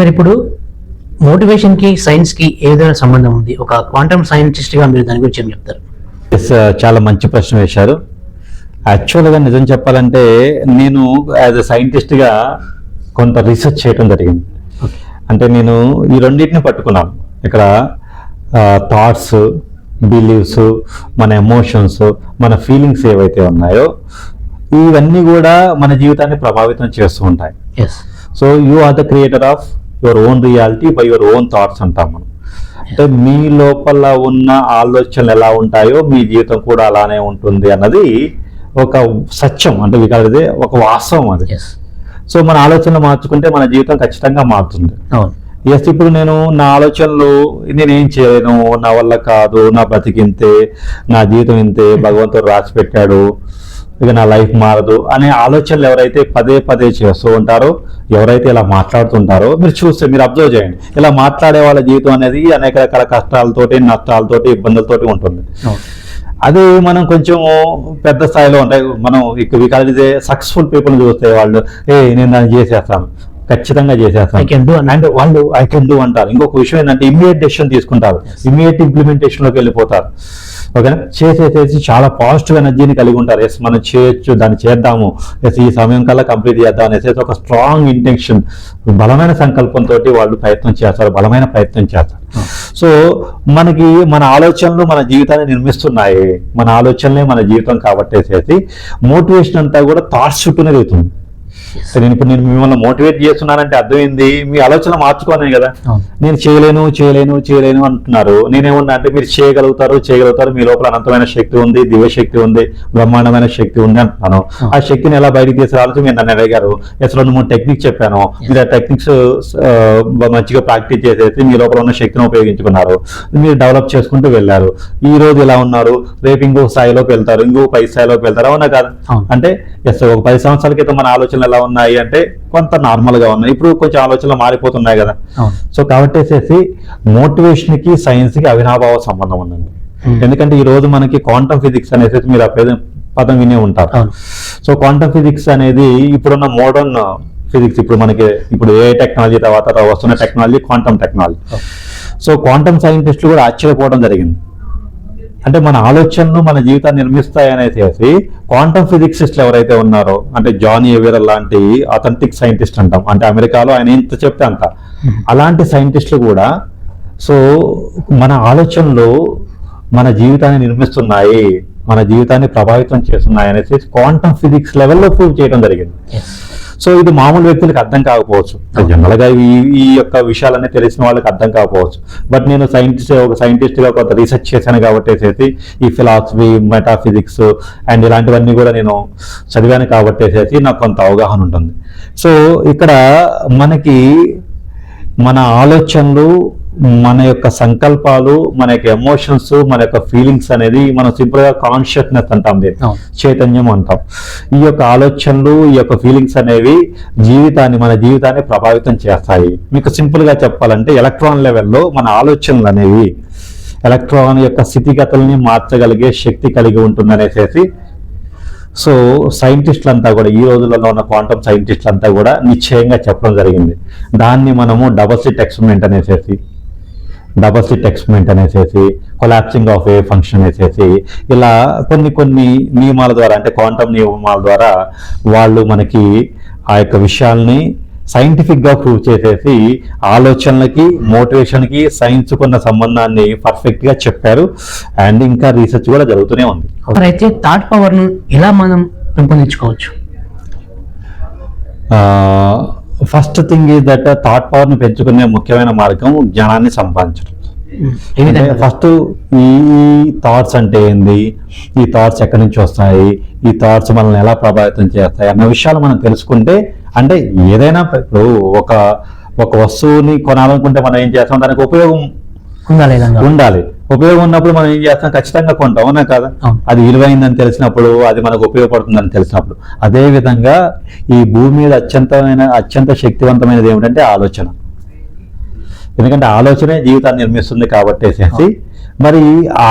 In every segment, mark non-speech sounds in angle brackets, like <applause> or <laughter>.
Sir ఇప్పుడు మోటివేషన్కి సైన్స్కి ఏ విధమైన సంబంధం ఉంది. ఒక క్వాంటమ్ సైంటిస్ట్గా మీరు దాని గురించి ఏం చెప్తారు? ఎస్ చాలా మంచి ప్రశ్న వేశారు. యాక్చువల్గా నిజం చెప్పాలంటే నేను యాజ్ ఎ సైంటిస్ట్గా కొంత రీసెర్చ్ చేయడం జరిగింది. అంటే నేను ఈ రెండింటిని పట్టుకున్నాను ఇక్కడ థాట్స్ బిలీవ్స్ మన ఎమోషన్స్ మన ఫీలింగ్స్ ఏవైతే ఉన్నాయో ఇవన్నీ కూడా మన జీవితాన్ని ప్రభావితం చేస్తూ ఉంటాయి. Yes so you are the creator of your own reality by your own thoughts అంటాం మనం. అంటే మీ లోపల ఉన్న ఆలోచనలు ఎలా ఉంటాయో మీ జీవితం కూడా అలానే ఉంటుంది అన్నది ఒక సత్యం అంటే వికాలదే ఒక వాస్తవం అది. సో మన ఆలోచనలు మార్చుకుంటే మన జీవితం ఖచ్చితంగా మారుతుంది. ఎస్ ఇప్పుడు నేను నా ఆలోచనలు నేనేం చేయలేను నా వల్ల కాదు నా బ్రతికింతే నా జీవితం ఇంతే భగవంతుడు రాసి పెట్టాడు ఇక నా లైఫ్ మారదు అనే ఆలోచనలు ఎవరైతే పదే పదే చేస్తూ ఉంటారో ఎవరైతే ఇలా మాట్లాడుతుంటారో మీరు చూస్తే మీరు అబ్జర్వ్ చేయండి. ఇలా మాట్లాడే వాళ్ళ జీవితం అనేది అనేక రకాల కష్టాలతోటి నష్టాలతోటి ఇబ్బందులతోటి ఉంటుంది. అదే మనం కొంచెం పెద్ద స్థాయిలో ఉంటాయి మనం ఇక సక్సెస్ఫుల్ పీపుల్ చూస్తే వాళ్ళు ఏ నేను దాన్ని చేసేస్తాను. ఖచ్చితంగా చేసేస్తాను can do అని. అండ్ వాళ్ళు ఐ కెన్ డూ అంటారు. ఇంకొక విషయం ఏంటంటే ఇమీడియట్ డెసిషన్ తీసుకుంటారు. ఇమీడియట్ ఇంప్లిమెంటేషన్లోకి వెళ్ళిపోతారు. ఓకేనా? చేసేసేసి చాలా పాజిటివ్ ఎనర్జీని కలిగి ఉంటారు. ఎస్ మనం చేయొచ్చు దాన్ని చేద్దాము. ఎస్ ఈ సమయం కల్లా కంప్లీట్ చేద్దాం అనేసి ఒక స్ట్రాంగ్ ఇంటెన్షన్ బలమైన సంకల్పంతో వాళ్ళు ప్రయత్నం చేస్తారు. బలమైన ప్రయత్నం చేస్తారు. సో మనకి మన ఆలోచనలు మన జీవితాన్ని నిర్మిస్తున్నాయి. మన ఆలోచనలే మన జీవితం కాబట్టేసేసి మోటివేషన్ అంతా కూడా థాట్స్ చుట్టూనే తిరుగుతుంది నేను ఇప్పుడు నేను మిమ్మల్ని మోటివేట్ చేస్తున్నానంటే అర్థమైంది. మీ ఆలోచన మార్చుకోనే కదా. నేను చేయలేను చేయలేను చేయలేను అంటున్నారు. నేనేమన్నా అంటే మీరు చేయగలుగుతారు చేయగలుగుతారు మీ లోపల అనంతమైన శక్తి ఉంది దివ్య శక్తి ఉంది బ్రహ్మాండమైన శక్తి ఉంది అంటున్నాను. ఆ. శక్తిని ఎలా బయటికి తీసుకురావాలని మీరు నన్ను అడిగారు. అసలు రెండు మూడు టెక్నిక్స్ చెప్పాను. మీరు ఆ టెక్నిక్స్ మంచిగా ప్రాక్టీస్ చేసేసి మీ లోపల ఉన్న శక్తిని ఉపయోగించుకున్నారు. మీరు డెవలప్ చేసుకుంటూ వెళ్ళారు. ఈ రోజు ఇలా ఉన్నారు? రేపు ఇంకో స్థాయిలోకి వెళ్తారు ఇంకో పై స్థాయిలోకి వెళ్తారు. అవునా కాదు. అంటే ఎస్ ఒక పది సంవత్సరాల క్రితం మన ఆలోచనలు ఎలా ఉన్నాయి అంటే కొంత నార్మల్గా ఉన్నాయి. ఇప్పుడు కొంచెం ఆలోచనలు మారిపోతున్నాయి కదా. సో కాబట్టి వచ్చేసి మోటివేషన్కి సైన్స్కి అవినాభావ సంబంధం ఉందండి. Hmm. ఎందుకంటే ఈ రోజు మనకి క్వాంటమ్ ఫిజిక్స్ అనేసి మీరు ఆ పద- పదం వినే ఉంటారు. సో క్వాంటమ్ ఫిజిక్స్ అనేది ఇప్పుడున్న మోడర్న్ ఫిజిక్స్ ఇప్పుడు మనకి ఇప్పుడు ఏ టెక్నాలజీ తర్వాత వస్తున్న technology quantum technology so quantum సైంటిస్టులు కూడా ఆశ్చర్యపోవడం జరిగింది. అంటే మన ఆలోచనలు మన జీవితాన్ని నిర్మిస్తాయి అనేసి క్వాంటమ్ ఫిజిక్సిస్ట్లు ఎవరైతే ఉన్నారో అంటే జాన్ ఏవియర్ లాంటి అథెంటిక్ సైంటిస్ట్ అంటాం. అంటే అమెరికాలో ఆయన ఇంత చెప్తే అంత. అలాంటి సైంటిస్టులు కూడా సో మన ఆలోచనలు మన జీవితాన్ని నిర్మిస్తున్నాయి మన జీవితాన్ని ప్రభావితం చేస్తున్నాయి అనేసి క్వాంటమ్ ఫిజిక్స్ లెవెల్లో ప్రూవ్ చేయడం జరిగింది. సో ఇది మామూలు వ్యక్తులకు అర్థం కాకపోవచ్చు. జనరల్గా ఈ ఈ యొక్క విషయాలన్నీ తెలిసిన వాళ్ళకి అర్థం కాకపోవచ్చు. బట్ నేను సైంటిస్ట్ ఒక సైంటిస్ట్గా కొంత రీసెర్చ్ చేశాను కాబట్టి ఈ ఫిలాసఫీ మెటాఫిజిక్స్ అండ్ ఇలాంటివన్నీ కూడా నేను చదివాను కాబట్టి నాకు కొంత అవగాహన ఉంటుంది. సో ఇక్కడ మనకి మన ఆలోచనలు మన యొక్క సంకల్పాలు మన యొక్క ఎమోషన్స్ మన యొక్క ఫీలింగ్స్ అనేది మనం సింపుల్గా కాన్షియస్నెస్ అంటాం. చైతన్యం అంటాం. ఈ యొక్క ఆలోచనలు ఈ యొక్క ఫీలింగ్స్ అనేవి జీవితాన్ని మన జీవితాన్ని ప్రభావితం చేస్తాయి. మీకు సింపుల్గా చెప్పాలంటే ఎలక్ట్రాన్ లెవెల్లో మన ఆలోచనలు అనేవి ఎలక్ట్రాన్ యొక్క స్థితిగతుల్ని మార్చగలిగే శక్తి కలిగి ఉంటుందనేసి సో సైంటిస్టులు అంతా కూడా ఈ రోజులలో ఉన్న క్వాంటమ్ సైంటిస్టులు అంతా కూడా నిశ్చయంగా చెప్పడం జరిగింది. దాన్ని మనము డబల్ సిట్ ఎక్స్పెరిమెంట్ అనేసేసి డబల్ సిట్ ఎక్స్పెరిమెంట్ అనేసేసి కొలాప్సింగ్ ఆఫ్ ఏ ఫంక్షన్ అనేసేసి ఇలా కొన్ని కొన్ని నియమాల ద్వారా అంటే క్వాంటమ్ నియమాల ద్వారా వాళ్ళు మనకి ఆ యొక్క విషయాల్ని సైంటిఫిక్గా ప్రూవ్ చేసేసి ఆలోచనలకి మోటివేషన్కి సైన్స్ కున్న సంబంధాన్ని పర్ఫెక్ట్గా చెప్పారు. అండ్ ఇంకా రీసెర్చ్ కూడా జరుగుతూనే ఉంది. అయితే థాట్ పవర్ను ఎలా మనం పెంపొందించుకోవచ్చు? ఫస్ట్ థింగ్ ఈ దట్ థాట్ పవర్ని పెంచుకునే ముఖ్యమైన మార్గం జ్ఞానాన్ని సంపాదించడం. ఏ విధంగా ఫస్ట్ ఈ థాట్స్ అంటే ఏంది? ఈ థాట్స్ ఎక్కడి నుంచి వస్తాయి? ఈ థాట్స్ మనల్ని ఎలా ప్రభావితం చేస్తాయి? అన్న విషయాలు మనం తెలుసుకుంటే అంటే ఏదైనా ఇప్పుడు ఒక ఒక వస్తువుని కొనాలనుకుంటే మనం ఏం చేస్తాం? దానికి ఉపయోగం ఉందా లేదా ఉండాలి. ఉపయోగం ఉన్నప్పుడు మనం ఏం చేస్తాం? ఖచ్చితంగా కొంటాం. అవునా కదా. అది విలువైందని తెలిసినప్పుడు అది మనకు ఉపయోగపడుతుందని తెలిసినప్పుడు. అదే విధంగా ఈ భూమి మీద అత్యంతమైన అత్యంత శక్తివంతమైనది ఏమిటంటే ఆలోచన. ఎందుకంటే ఆలోచనే జీవితాన్ని నిర్మిస్తుంది కాబట్టి మరి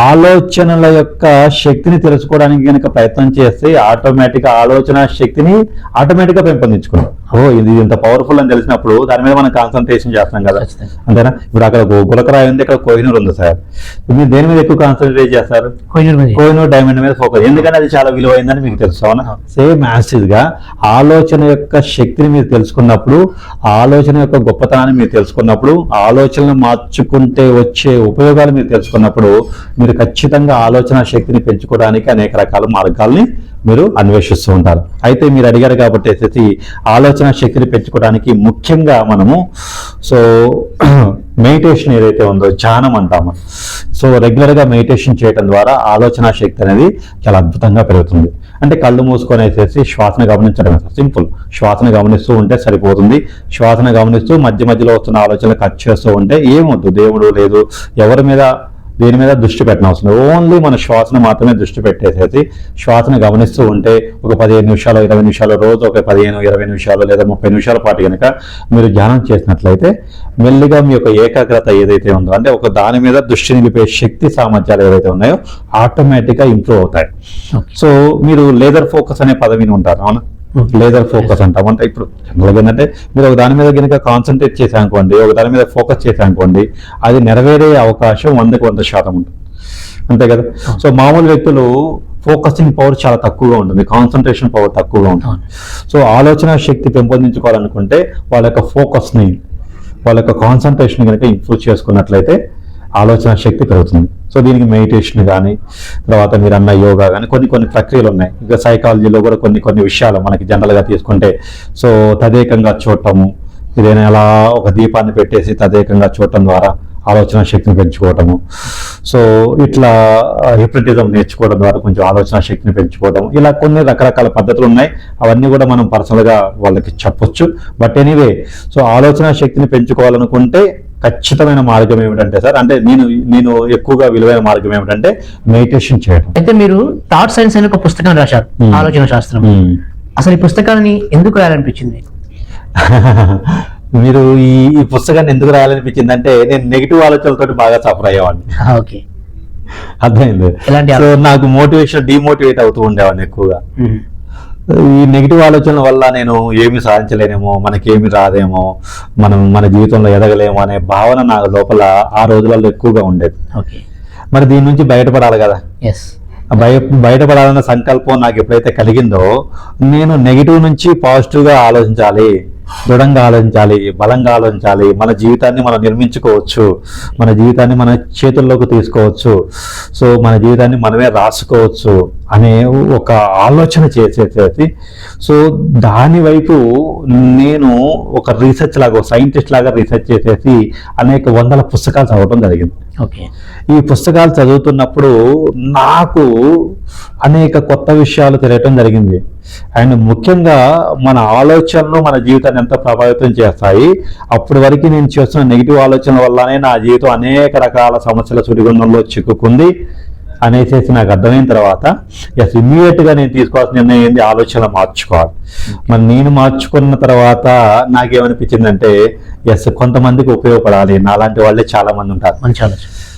ఆలోచనల యొక్క శక్తిని తెలుసుకోవడానికి కనుక ప్రయత్నం చేస్తే ఆటోమేటిక్ ఆలోచన శక్తిని ఆటోమేటిక్గా పెంపొందించుకున్నాం ఓ ఇది ఇంత పవర్ఫుల్ అని తెలిసినప్పుడు దాని మీద మనం కాన్సన్ట్రేషన్ చేస్తాం కదా. అంతేనా? ఇప్పుడు అక్కడ గులకరాయి ఉంది ఇక్కడ కోహినూర్ ఉంది సార్. మీరు దేని మీద ఎక్కువ కాన్సన్ట్రేట్ చేస్తారు. కోహినూర్ డైమండ్ మీద ఫోకస్ ఎందుకంటే అది చాలా విలువైందని మీకు తెలుసు అవునా? సేమ్ యాసిడ్గా ఆలోచన యొక్క శక్తిని మీరు తెలుసుకున్నప్పుడు ఆలోచన యొక్క గొప్పతనాన్ని మీరు తెలుసుకున్నప్పుడు ఆలోచనలు మార్చుకుంటే వచ్చే ఉపయోగాలు మీరు తెలుసుకున్నప్పుడు మీరు ఖచ్చితంగా ఆలోచన శక్తిని పెంచుకోవడానికి అనేక రకాల మార్గాల్ని మీరు అన్వేషిస్తూ ఉంటారు. అయితే మీరు అడిగారు కాబట్టి అయితే ఆలోచన శక్తిని పెంచుకోవడానికి ముఖ్యంగా మనము సో <clears throat> మెడిటేషన్ ఏదైతే ఉందో ధ్యానం అంటాము. సో రెగ్యులర్గా మెడిటేషన్ చేయడం ద్వారా ఆలోచన శక్తి అనేది చాలా అద్భుతంగా పెరుగుతుంది. అంటే కళ్ళు మూసుకొని వేసేసి శ్వాసను గమనించడం సింపుల్. శ్వాసను గమనిస్తూ ఉంటే సరిపోతుంది. శ్వాసను గమనిస్తూ మధ్య మధ్యలో వస్తున్న ఆలోచనలు కట్ చేస్తూ ఉంటే ఏమొద్దు? దేవుడు లేదు. ఎవరి మీద దేని మీద దృష్టి పెట్టిన అవసరం లేదు. ఓన్లీ మన శ్వాసను మాత్రమే దృష్టి పెట్టేసేసి శ్వాసను గమనిస్తూ ఉంటే ఒక పదిహేను నిమిషాలు ఇరవై నిమిషాలు రోజు ఒక పదిహేను ఇరవై నిమిషాలు లేదా ముప్పై నిమిషాల పాటు కనుక మీరు ధ్యానం చేసినట్లయితే మెల్లిగా మీ యొక్క ఏకాగ్రత ఏదైతే ఉందో అంటే ఒక దాని మీద దృష్టి నిలిపే శక్తి సామర్థ్యాలు ఏవైతే ఉన్నాయో ఆటోమేటిక్గా ఇంప్రూవ్ అవుతాయి. సో మీరు లేజర్ ఫోకస్ అనే పదవిని ఉంటారు అవునా. లేజర్ ఫోకస్ అంటాం. అంటే ఇప్పుడు జనరల్గా ఏంటంటే మీరు ఒక దాని మీద కనుక కాన్సన్ట్రేట్ చేశానుకోండి ఒక దాని మీద ఫోకస్ చేశానుకోండి అది నెరవేరే అవకాశం వందకు వంద శాతం ఉంటుంది. అంతే కదా? సో మామూలు వ్యక్తులు ఫోకసింగ్ పవర్ చాలా తక్కువగా ఉంటుంది. కాన్సన్ట్రేషన్ పవర్ తక్కువగా ఉంటుంది. సో ఆలోచన శక్తి పెంపొందించుకోవాలనుకుంటే వాళ్ళ యొక్క ఫోకస్ని వాళ్ళ యొక్క కాన్సన్ట్రేషన్ కనుక ఇంప్రూవ్ చేసుకున్నట్లయితే ఆలోచన శక్తి పెరుగుతుంది. సో దీనికి మెడిటేషన్ కానీ తర్వాత మీరు అన్న యోగా కానీ కొన్ని కొన్ని ప్రక్రియలు ఉన్నాయి ఇంకా సైకాలజీలో కూడా కొన్ని కొన్ని విషయాలు మనకి జనరల్గా తీసుకుంటే సో తదేకంగా చూడటము ఏదైనా అలా ఒక దీపాన్ని పెట్టేసి తదేకంగా చూడటం ద్వారా ఆలోచన శక్తిని పెంచుకోవటము సో ఇట్లా హిప్నటిజం నేర్చుకోవడం ద్వారా కొంచెం ఆలోచన శక్తిని పెంచుకోవడం ఇలా కొన్ని రకరకాల పద్ధతులు ఉన్నాయి అవన్నీ కూడా మనం పర్సనల్గా వాళ్ళకి చెప్పొచ్చు. బట్ ఎనీవే సో ఆలోచన శక్తిని పెంచుకోవాలనుకుంటే ఖచ్చితమైన మార్గం ఏమిటంటే సార్ అంటే నేను నేను ఎక్కువగా విలువైన మార్గం ఏమిటంటే మెడిటేషన్ చేయడం. అయితే మీరు థాట్ సైన్స్ అనే ఒక పుస్తకం రాశారు. ఆలోచన శాస్త్రం. అసలు ఈ పుస్తకాన్ని ఎందుకు రాయాలనిపించింది? <laughs> మీరు ఈ ఈ పుస్తకాన్ని ఎందుకు రాయాలనిపించింది అంటే నేను నెగిటివ్ ఆలోచనలతో బాగా సఫర్ అయ్యేవాడిని. ఓకే. <laughs> అర్థమైంది? సో నాకు మోటివేషన్ డిమోటివేట్ అవుతూ ఉండేవాడిని ఎక్కువగా. ఈ నెగిటివ్ ఆలోచనల వల్ల నేను ఏమి సాధించలేనేమో మనకేమి రాదేమో మనం మన జీవితంలో ఎదగలేమో అనే భావన నా లోపల ఆ రోజులలో ఎక్కువగా ఉండేది. ఓకే. మరి దీని నుంచి బయటపడాలి కదా? ఎస్ బయ బయటపడాలన్న సంకల్పం నాకు ఎప్పుడైతే కలిగిందో నేను నెగిటివ్ నుంచి పాజిటివ్గా ఆలోచించాలి. దృఢంగా ఆలోచించాలి బలంగా ఆలోచించాలి. మన జీవితాన్ని మనం నిర్మించుకోవచ్చు. మన జీవితాన్ని మన చేతుల్లోకి తీసుకోవచ్చు. సో మన జీవితాన్ని మనమే రాసుకోవచ్చు అనే ఒక ఆలోచన చేసేసేసి సో దాని వైపు నేను ఒక రీసెర్చ్ లాగా సైంటిస్ట్ లాగా రీసెర్చ్ చేసేసి అనేక వందల పుస్తకాలు చదవడం జరిగింది. ఓకే. ఈ పుస్తకాలు చదువుతున్నప్పుడు నాకు అనేక కొత్త విషయాలు తెలియటం జరిగింది. అండ్ ముఖ్యంగా మన ఆలోచనలు మన జీవితాన్ని ఎంత ప్రభావితం చేస్తాయి. అప్పటి వరకు నేను చేస్తున్న నెగిటివ్ ఆలోచనల వల్లనే నా జీవితం అనేక రకాల సమస్యల సుడిగుండంలో చిక్కుకుంది అనేసి నాకు అర్థమైన తర్వాత ఎస్గా నేను తీసుకోవాల్సిన నిర్ణయం ఏంది? ఆలోచన మార్చుకోవాలి. మరి నేను మార్చుకున్న తర్వాత నాకేమనిపించిందంటే ఎస్ కొంతమందికి ఉపయోగపడాలి. నాలాంటి వాళ్ళే చాలా మంది ఉంటారు. మంచి ఆలోచన.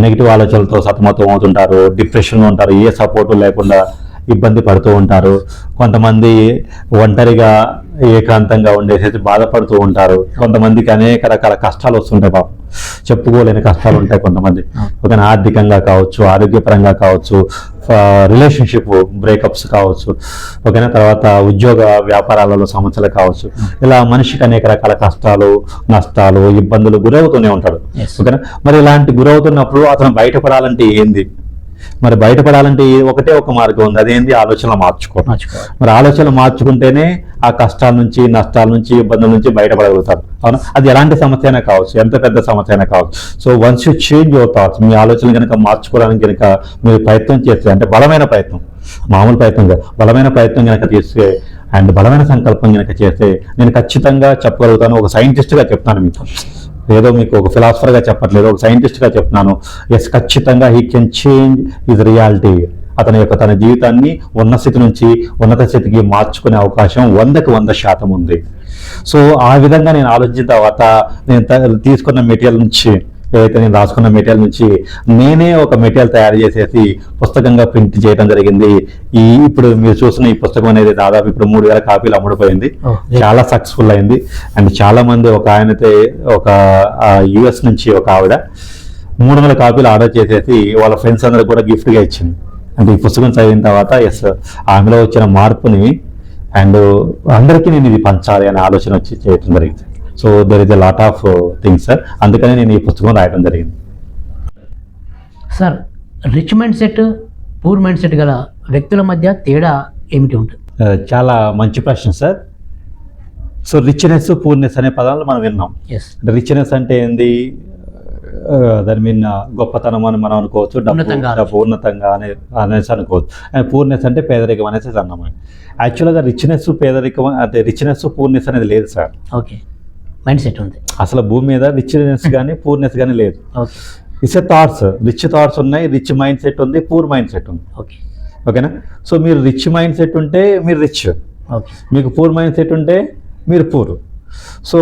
నెగిటివ్ ఆలోచనలతో సతమతం అవుతుంటారు డిప్రెషన్లో ఉంటారు ఏ సపోర్టు లేకుండా ఇబ్బంది పడుతూ ఉంటారు. కొంతమంది ఒంటరిగా ఏకాంతంగా ఉండేసేసి బాధపడుతూ ఉంటారు. కొంతమందికి అనేక రకాల కష్టాలు వస్తుంటాయి పాపం. చెప్పుకోలేని కష్టాలు ఉంటాయి కొంతమంది. ఒక ఆర్థికంగా కావచ్చు ఆరోగ్యపరంగా కావచ్చు రిలేషన్షిప్ బ్రేకప్స్ కావచ్చు ఓకేనా? తర్వాత ఉద్యోగ వ్యాపారాలలో సమస్యలు కావచ్చు. ఇలా మనిషికి అనేక రకాల కష్టాలు నష్టాలు ఇబ్బందులు గురవుతూనే ఉంటాడు. ఓకేనా? మరి ఇలాంటి గురవుతున్నప్పుడు అతను బయటపడాలంటే ఏంది? మరి బయటపడాలంటే ఒకటే ఒక మార్గం ఉంది. అదేంది? ఆలోచన మార్చుకోవడం. మరి ఆలోచన మార్చుకుంటేనే ఆ కష్టాల నుంచి నష్టాల నుంచి ఇబ్బందుల నుంచి బయటపడగలుగుతారు. అవునా? అది ఎలాంటి సమస్య అయినా కావచ్చు ఎంత పెద్ద సమస్య అయినా కావచ్చు. So once you change your thoughts మీ ఆలోచన కనుక మార్చుకోవడానికి కనుక మీరు ప్రయత్నం చేస్తే అంటే బలమైన ప్రయత్నం మామూలు ప్రయత్నం కాదు బలమైన ప్రయత్నం కనుక చేస్తే అండ్ బలమైన సంకల్పం కనుక చేస్తే నేను ఖచ్చితంగా చెప్పగలుగుతాను ఒక సైంటిస్ట్గా చెప్తాను మీకు ఏదో మీకు ఒక ఫిలాసఫర్గా చెప్పట్లేదు ఒక సైంటిస్ట్గా చెప్తున్నాను. ఎస్ ఖచ్చితంగా he can change his reality అతని యొక్క తన జీవితాన్ని ఉన్న స్థితి నుంచి ఉన్నత స్థితికి మార్చుకునే అవకాశం వందకు వంద శాతం ఉంది. సో ఆ విధంగా నేను ఆలోచించిన తర్వాత నేను తీసుకున్న మెటీరియల్ నుంచి ఏదైతే నేను రాసుకున్న మెటీరియల్ నుంచి నేనే ఒక మెటీరియల్ తయారు చేసేసి పుస్తకంగా ప్రింట్ చేయడం జరిగింది. ఈ ఇప్పుడు మీరు చూస్తున్న ఈ పుస్తకం అనేది దాదాపు ఇప్పుడు మూడు వేల కాపీలు అమ్ముడుపోయింది. చాలా సక్సెస్ఫుల్ అయింది. అండ్ చాలా మంది ఒక ఆయనతే ఒక యుఎస్ నుంచి ఒక ఆవిడ మూడు వందల కాపీలు ఆర్డర్ చేసేసి వాళ్ళ ఫ్రెండ్స్ అందరికి కూడా gift గా ఇచ్చింది. అంటే ఈ పుస్తకం చదివిన తర్వాత ఎస్ ఆమెలో వచ్చిన మార్పుని అండ్ అందరికీ నేను ఇది పంచాలి అనే ఆలోచన వచ్చి చేయడం జరిగింది. So there is a lot of things sir అందుకనే నేను ఈ పుస్తకం రాయడం జరిగింది. Sir rich mindset poor mindset గల వ్యక్తుల మధ్య తేడా ఏమిటి ఉంటుంది? Uh, చాలా మంచి ప్రశ్న సార్ సో రిచ్నెస్ పూర్నెస్ అనే పదాలు మనం విన్నాం. రిచ్నెస్ అంటే ఏంది? ఆ, దాని మీద గొప్పతనం అని మనం అనుకోవచ్చు. డబ్బు ఉన్నతంగా డబ్బు ఉన్నతంగా అనే అనేసి అనుకోవచ్చు. అండ్ పూర్నెస్ అంటే పేదరికం అనేసి అన్నాం యాక్చువల్గా రిచ్నెస్ పేదరికం అంటే రిచ్నెస్ పూర్నెస్ అనేది లేదు సార్ ఓకే మైండ్ సెట్ ఉంది. అసలు భూమి మీద రిచ్నెస్ కానీ పూర్నెస్ కానీ లేదు. ఎ థాట్స్ రిచ్ థాట్స్ ఉన్నాయి రిచ్ మైండ్ సెట్ ఉంది పూర్ మైండ్ సెట్ ఉంది. ఓకే ఓకేనా సో మీరు రిచ్ మైండ్ సెట్ ఉంటే మీరు రిచ్ మీకు పూర్ మైండ్ సెట్ ఉంటే మీరు పూర్ సో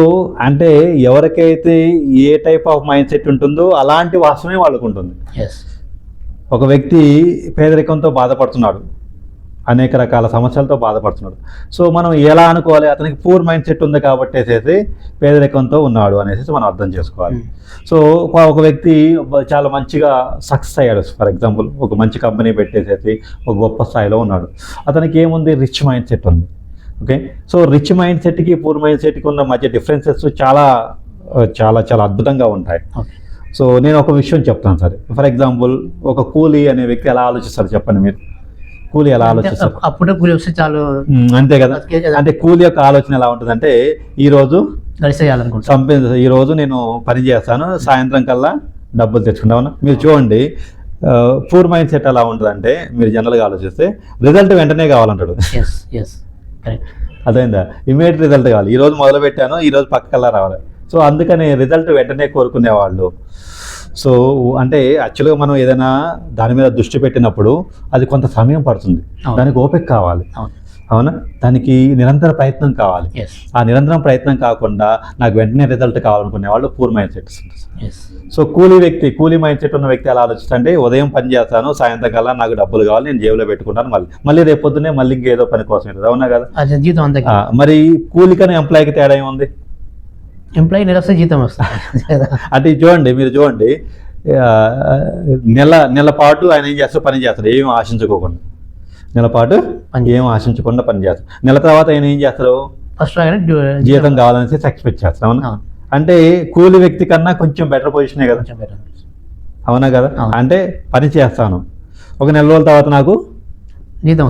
అంటే ఎవరికైతే ఏ టైప్ ఆఫ్ మైండ్ సెట్ ఉంటుందో అలాంటి వాస్తవమే వాళ్ళకు ఉంటుంది. ఎస్ ఒక వ్యక్తి పేదరికంతో బాధపడుతున్నాడు. అనేక రకాల సమస్యలతో బాధపడుతున్నాడు. సో మనం ఎలా అనుకోవాలి? అతనికి పూర్ మైండ్ సెట్ ఉంది కాబట్టి పేదరికంతో ఉన్నాడు అనేసి మనం అర్థం చేసుకోవాలి. సో ఒక- వ్యక్తి చాలా మంచిగా సక్సెస్ అయ్యాడు. ఫర్ ఎగ్జాంపుల్ ఒక మంచి కంపెనీ పెట్టేసేసి ఒక గొప్ప స్థాయిలో ఉన్నాడు. అతనికి ఏముంది? రిచ్ మైండ్ సెట్ ఉంది. ఓకే? సో రిచ్ మైండ్ సెట్కి పూర్ మైండ్ సెట్కి ఉన్న మధ్య డిఫరెన్సెస్ చాలా చాలా చాలా అద్భుతంగా ఉంటాయి. సో నేను ఒక విషయం చెప్తాను సరే. ఫర్ ఎగ్జాంపుల్ ఒక కూలీ అనే వ్యక్తి ఎలా ఆలోచిస్తారు చెప్పండి మీరు? కూలీ ఎలా ఆలోచిస్తారు? అప్పుడే కూలి వస్తే చాలు. అంతే కదా. అంటే కూలీ యొక్క ఆలోచన ఎలా ఉంటుందంటే ఈ రోజు గడిసేయాలనుకుంటా సంపే ఈ రోజు నేను పని చేస్తాను సాయంత్రం కల్లా డబ్బులు తెచ్చుకుంటామన్నా మీరు చూడండి పూర్ మైండ్ సెట్ ఎలా ఉంటుందంటే మీరు జనరల్గా ఆలోచిస్తే రిజల్ట్ వెంటనే కావాలంటాడు. అదైందా ఇమీడియట్ రిజల్ట్ కావాలి. ఈ రోజు మొదలు పెట్టాను ఈ రోజు పక్కకల్లా రావాలి. సో అందుకని రిజల్ట్ వెంటనే కోరుకునేవాళ్ళు. సో అంటే యాక్చువల్గా మనం ఏదైనా దాని మీద దృష్టి పెట్టినప్పుడు అది కొంత సమయం పడుతుంది. దానికి ఓపిక కావాలి. అవును. అవునా? దానికి నిరంతర ప్రయత్నం కావాలి. ఆ నిరంతరం ప్రయత్నం కాకుండా నాకు వెంటనే రిజల్ట్ కావాలనుకునే వాళ్ళు పూర్ మైండ్ సెట్స్ సో కూలీ వ్యక్తి కూలీ మైండ్ సెట్ ఉన్న వ్యక్తి ఎలా ఆలోచిస్తుంటే ఉదయం పని చేస్తాను సాయంత్రం కల్లా నాకు డబ్బులు కావాలి నేను జేబులో పెట్టుకుంటాను మళ్ళీ మళ్ళీ రేపు పొద్దున్నే మళ్ళీ ఇంకేదో పని కోసం. అవునా కదా? మరి కూలికని ఎంప్లాయ్కి తేడా ఏముంది? ఎంప్లాయీ నెల వస్తే జీతం వస్తుంది. <laughs> అంటే ఇది చూడండి మీరు చూడండి నెల నెల పాటు ఆయన ఏం చేస్తారు పని చేస్తారు ఏం ఆశించుకోకుండా. నెల పాటు ఏం ఆశించకుండా పని చేస్తారు నెల తర్వాత ఆయన ఏం చేస్తారు ఫస్ట్ జీతం కావాలనేసి ఎక్స్పెక్ట్ చేస్తారు అవునా. అంటే కూలి వ్యక్తి కన్నా కొంచెం బెటర్ పొజిషనే కదా. అవునా కదా. అంటే పని చేస్తాను. ఒక నెల రోజుల తర్వాత నాకు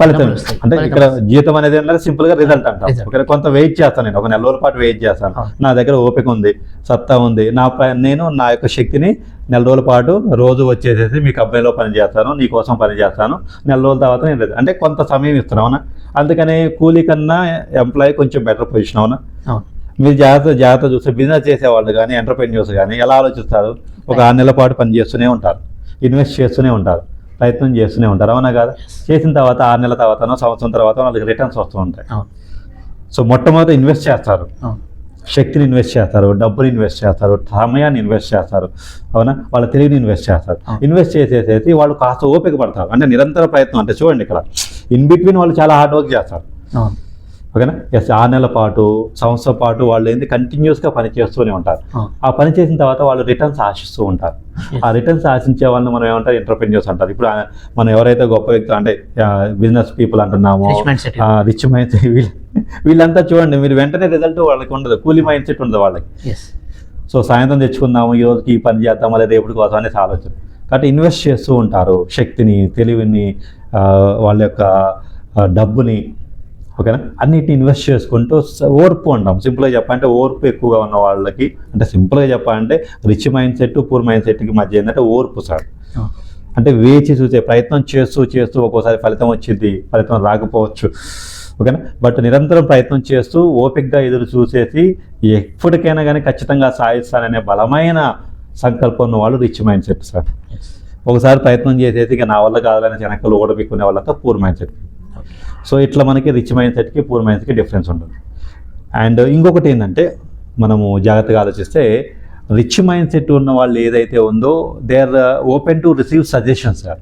ఫలితం. అంటే ఇక్కడ. జీతం అనేది ఏంటంటే సింపుల్గా రిజల్ట్ అంటాం. ఇక్కడ కొంత వెయిట్ చేస్తాను నేను ఒక నెల రోజుల పాటు వెయిట్ చేస్తాను. నా దగ్గర ఓపిక ఉంది సత్తా ఉంది. నా నేను నా యొక్క శక్తిని నెల రోజుల పాటు రోజు వచ్చేసేసి మీ కంపెనీలో పని చేస్తాను నీ కోసం పని చేస్తాను. నెల రోజుల తర్వాత నేను. అంటే కొంత సమయం ఇస్తున్నాను అవునా? అందుకనే కూలీ కన్నా ఎంప్లాయీ కొంచెం బెటర్ పొజిషన్ అవునా? అవును. మీరు జాగ్రత్త జాగ్రత్త చూస్తే బిజినెస్ చేసేవాళ్ళు కానీ ఎంటర్ప్రెన్యూర్స్ కానీ ఎలా ఆలోచిస్తారు? ఒక ఆరు నెలల పాటు పని చేస్తూనే ఉంటారు ఇన్వెస్ట్ చేస్తూనే ఉంటారు. ప్రయత్నం చేస్తూనే ఉంటారు. అవునా కాదా? చేసిన తర్వాత ఆరు నెలల తర్వాతనో సంవత్సరం తర్వాత వాళ్ళకి రిటర్న్స్ వస్తూ ఉంటాయి. సో మొట్టమొదటి ఇన్వెస్ట్ చేస్తారు. శక్తిని ఇన్వెస్ట్ చేస్తారు డబ్బుని ఇన్వెస్ట్ చేస్తారు సమయాన్ని ఇన్వెస్ట్ చేస్తారు. అవునా? వాళ్ళ తెలివిని ఇన్వెస్ట్ చేస్తారు. ఇన్వెస్ట్ చేసేసేసి వాళ్ళు కాస్త ఓపిక పడతారు. అంటే నిరంతర ప్రయత్నం. అంటే చూడండి ఇక్కడ ఇన్ బిట్వీన్ వాళ్ళు చాలా హార్డ్ వర్క్ చేస్తారు. ఓకేనా? ఎస్ ఆరు నెలల పాటు సంవత్సరం పాటు వాళ్ళు ఏంది కంటిన్యూస్గా పని చేస్తూనే ఉంటారు. ఆ. పని చేసిన తర్వాత వాళ్ళు రిటర్న్స్ ఆశిస్తూ ఉంటారు. ఆ రిటర్న్స్ ఆశించే వాళ్ళని మనం ఏమంటారు? ఎంటర్ప్రెన్యూర్స్ అంటారు. ఇప్పుడు మనం ఎవరైతే గొప్ప వ్యక్తులు అంటే బిజినెస్ పీపుల్ అంటున్నామో. రిచ్ <laughs> మైండ్ వీళ్ళంతా చూడండి మీరు వెంటనే రిజల్ట్ వాళ్ళకి ఉండదు. కూలీ మైండ్ సెట్ ఉండదు వాళ్ళకి. సో సాయంత్రం తెచ్చుకుందాము ఈ రోజుకి ఈ పని చేద్దాం మళ్ళీ రేపటి కోసం అనేసి ఆలోచన. కాబట్టి ఇన్వెస్ట్ చేస్తూ ఉంటారు. శక్తిని తెలివిని వాళ్ళ యొక్క డబ్బుని ఓకేనా? అన్నిటిని ఇన్వెస్ట్ చేసుకుంటూ ఓర్పు అంటాం. సింపుల్గా చెప్పాలంటే ఓర్పు ఎక్కువగా ఉన్న వాళ్ళకి అంటే సింపుల్గా చెప్పాలంటే rich mindset poor mind సెట్కి మధ్య ఏంటంటే ఓర్పు సార్. అంటే వేచి చూసే ప్రయత్నం చేస్తూ చేస్తూ ఒక్కోసారి ఫలితం వచ్చింది ఫలితం రాకపోవచ్చు. ఓకేనా? బట్ నిరంతరం ప్రయత్నం చేస్తూ ఓపికగా ఎదురు చూసేసి ఎప్పటికైనా కానీ ఖచ్చితంగా సాధిస్తాననే బలమైన సంకల్పం ఉన్న వాళ్ళు రిచ్ మైండ్ సెట్ సార్ ఒకసారి ప్రయత్నం చేసేసి ఇక నా వల్ల కావాలని వెనకలు ఓడబిక్కునే వాళ్ళంతా పూర్ మైండ్ సెట్ సో ఇట్లా మనకి రిచ్ మైండ్ సెట్కి పూర్ మైండ్ సెట్కి డిఫరెన్స్ ఉంటుంది. అండ్ ఇంకొకటి ఏంటంటే మనము జాగ్రత్తగా ఆలోచిస్తే రిచ్ మైండ్ సెట్ ఉన్న వాళ్ళు ఏదైతే ఉందో they are open to receive suggestions sir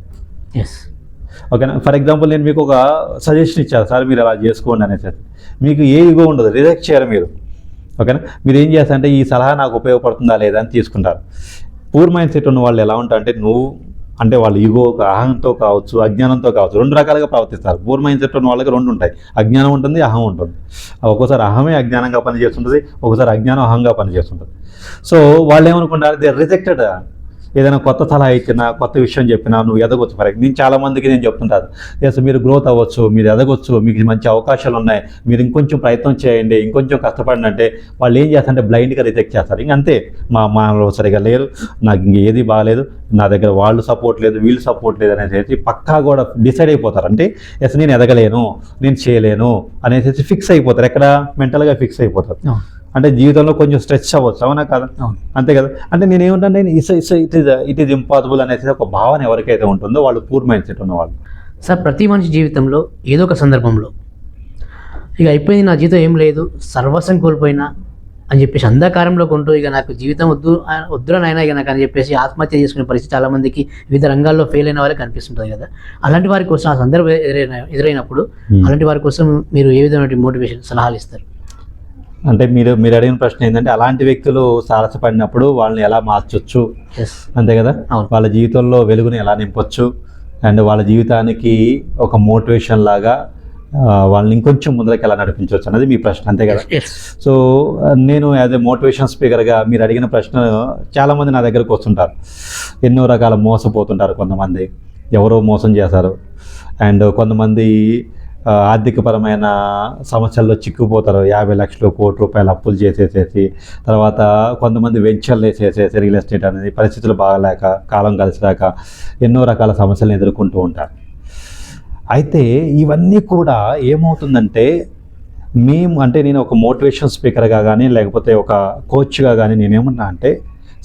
yes ఓకేనా ఫర్ ఎగ్జాంపుల్ నేను మీకు ఒక సజెషన్ ఇచ్చాను. సార్ మీరు అలా చేసుకోండి అనేసి. మీకు ఏ ఇగో ఉండదు. రిజెక్ట్ చేయరు మీరు. ఓకేనా మీరు ఏం చేస్తారంటే ఈ సలహా నాకు ఉపయోగపడుతుందా లేదా? అని తీసుకుంటారు. పూర్ మైండ్ సెట్ ఉన్న వాళ్ళు ఎలా ఉంటారంటే నువ్వు అంటే వాళ్ళు ఈగో అహంతో కావచ్చు అజ్ఞానంతో కావచ్చు రెండు రకాలుగా ప్రవర్తిస్తారు. పూర్ మైండ్ సెట్ ఉన్న వాళ్ళకి రెండు ఉంటాయి. అజ్ఞానం ఉంటుంది అహం ఉంటుంది. ఒక్కోసారి అహమే అజ్ఞానంగా పనిచేస్తుంటుంది ఒకసారి అజ్ఞానం అహంగా పనిచేస్తుంటుంది. సో వాళ్ళు ఏమనుకుంటారు దే రిజెక్టెడ్ ఏదైనా కొత్త సలహా ఇచ్చినా కొత్త విషయం చెప్పినా నువ్వు ఎదగొచ్చు ఫర్ నేను చాలామందికి నేను చెప్తుంటాను. ఎస్ మీరు గ్రోత్ అవ్వచ్చు మీరు ఎదగొచ్చు మీకు మంచి అవకాశాలు ఉన్నాయి. మీరు ఇంకొంచెం ప్రయత్నం చేయండి ఇంకొంచెం కష్టపడండి అంటే వాళ్ళు ఏం చేస్తారంటే బ్లైండ్గా రిజెక్ట్ చేస్తారు. ఇంకంతే మా మానవులు సరిగా లేరు. నాకు ఇంక ఏది బాగాలేదు. నా దగ్గర వాళ్ళు సపోర్ట్ లేదు వీళ్ళు సపోర్ట్ లేదు అనేసి పక్కా కూడా డిసైడ్ అయిపోతారు. అంటే ఎస్ నేను ఎదగలేను నేను చేయలేను అనేసి ఫిక్స్ అయిపోతారు. ఎక్కడ? మెంటల్గా ఫిక్స్ అయిపోతారు. అంటే జీవితంలో కొంచెం స్ట్రెచ్ అవ్వచ్చు. అవునా కదా? అంతే కదా. అంటే నేను ఏమంటాను is is it is it is impossible అనేసి ఒక భావన ఎవరికైతే ఉంటుందో వాళ్ళు పూర్ మైండ్ సెట్ ఉన్నవాళ్ళు. సార్ ప్రతి మనిషి జీవితంలో ఏదో ఒక సందర్భంలో ఇక అయిపోయింది నా జీవితం ఏం లేదు సర్వస్వం కోల్పోయినా అని చెప్పేసి అంధకారంలో కొంటూ ఇక నాకు జీవితం వద్దు ఆ, వద్దురా నాయన ఇక నాకు అని చెప్పేసి ఆత్మహత్య చేసుకునే పరిస్థితి చాలా మందికి వివిధ రంగాల్లో ఫెయిల్ అయిన వాళ్ళకి కనిపిస్తుంటుంది కదా. అలాంటి వారి కోసం ఆ సందర్భం ఎదురైన ఎదురైనప్పుడు. అలాంటి వారి కోసం మీరు ఏ విధమైన మోటివేషన్ సలహాలు ఇస్తారు? అంటే మీరు మీరు అడిగిన ప్రశ్న ఏంటంటే అలాంటి వ్యక్తులు సారసపడినప్పుడు వాళ్ళని ఎలా మార్చొచ్చు? అంతే కదా. వాళ్ళ జీవితంలో వెలుగుని ఎలా నింపొచ్చు? అండ్ వాళ్ళ జీవితానికి ఒక మోటివేషన్ లాగా వాళ్ళని ఇంకొంచెం ముందరికి ఎలా నడిపించవచ్చు అనేది మీ ప్రశ్న అంతే కదా? సో నేను యాజ్ ఎ మోటివేషన్ స్పీకర్గా మీరు అడిగిన ప్రశ్న చాలామంది నా దగ్గరకు వస్తుంటారు. ఎన్నో రకాల మోసపోతుంటారు కొంతమంది. ఎవరో మోసం చేస్తారు అండ్ కొంతమంది ఆర్థికపరమైన సమస్యల్లో చిక్కుపోతారు యాభై లక్షలు కోటి రూపాయలు అప్పులు చేసేసేసి తర్వాత కొంతమంది వెంచర్లు వేసేసేసి రియల్ ఎస్టేట్ అనేది పరిస్థితులు బాగలేక కాలం కలిసిరాక ఎన్నో రకాల సమస్యలను ఎదుర్కొంటూ ఉంటారు. అయితే ఇవన్నీ కూడా ఏమవుతుందంటే మేము అంటే నేను ఒక మోటివేషన్ స్పీకర్గా కానీ లేకపోతే ఒక కోచ్గా కానీ నేనేమన్నా అంటే